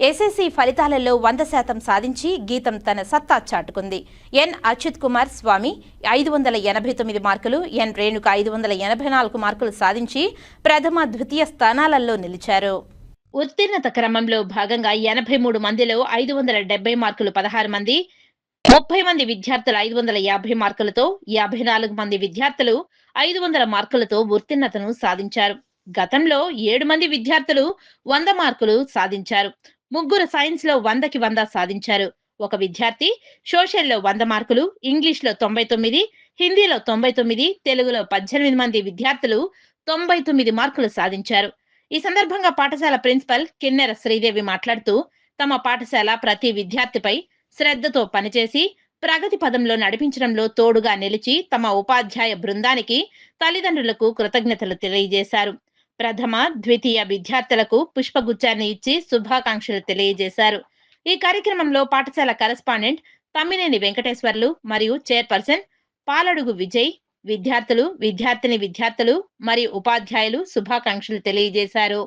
SSC ఫలితాలలో వంద శాతం సాధించి గీతం తన సత్తా చాటుకుంది. ఎన్. అచ్యుత్ కుమార్ స్వామి ఐదు వందల ఎనభై తొమ్మిది మార్కులు ఎన్. రేణుక ఐదు వందల ఎనభై నాలుగు మార్కులు సాధించి ప్రథమ ద్వితీయ స్థానాలలో నిలిచారు. ఉత్తీర్ణత క్రమంలో భాగంగా ఎనభై మూడు మందిలో ఐదు వందల డెబ్బై మార్కులు పదహారు మంది ముప్పై మంది విద్యార్థులు ఐదు వందల యాభై మార్కులతో యాభై నాలుగు మంది విద్యార్థులు ఐదు వందల మార్కులతో ఉత్తీర్ణతను సాధించారు. గతంలో ఏడు మంది విద్యార్థులు వంద మార్కులు సాధించారు. ముగ్గురు సైన్స్లో వందకి వంద సాధించారు. ఒక విద్యార్థి సోషల్లో వంద మార్కులు ఇంగ్లీష్లో తొంభై తొమ్మిది హిందీలో తొంభై తొమ్మిది తెలుగులో పద్దెనిమిది మంది విద్యార్థులు తొంభై తొమ్మిది మార్కులు సాధించారు. ఈ సందర్భంగా పాఠశాల ప్రిన్సిపల్ కిన్నెర శ్రీదేవి మాట్లాడుతూ తమ పాఠశాల ప్రతి విద్యార్థిపై శ్రద్ధతో పనిచేసి ప్రగతి పదంలో నడిపించడంలో తోడుగా నిలిచి తమ ఉపాధ్యాయ బృందానికి తల్లిదండ్రులకు కృతజ్ఞతలు తెలియజేశారు. ప్రథమ ద్వితీయ విద్యార్థులకు పుష్పగుచ్చాన్ని ఇచ్చి శుభాకాంక్షలు తెలియజేశారు. ఈ కార్యక్రమంలో పాఠశాల కరస్పాండెంట్ తమ్మినేని వెంకటేశ్వర్లు మరియు చైర్పర్సన్ పాలడుగు విజయ్ విద్యార్థులు విద్యార్థిని విద్యార్థులు మరియు ఉపాధ్యాయులు శుభాకాంక్షలు తెలియజేశారు.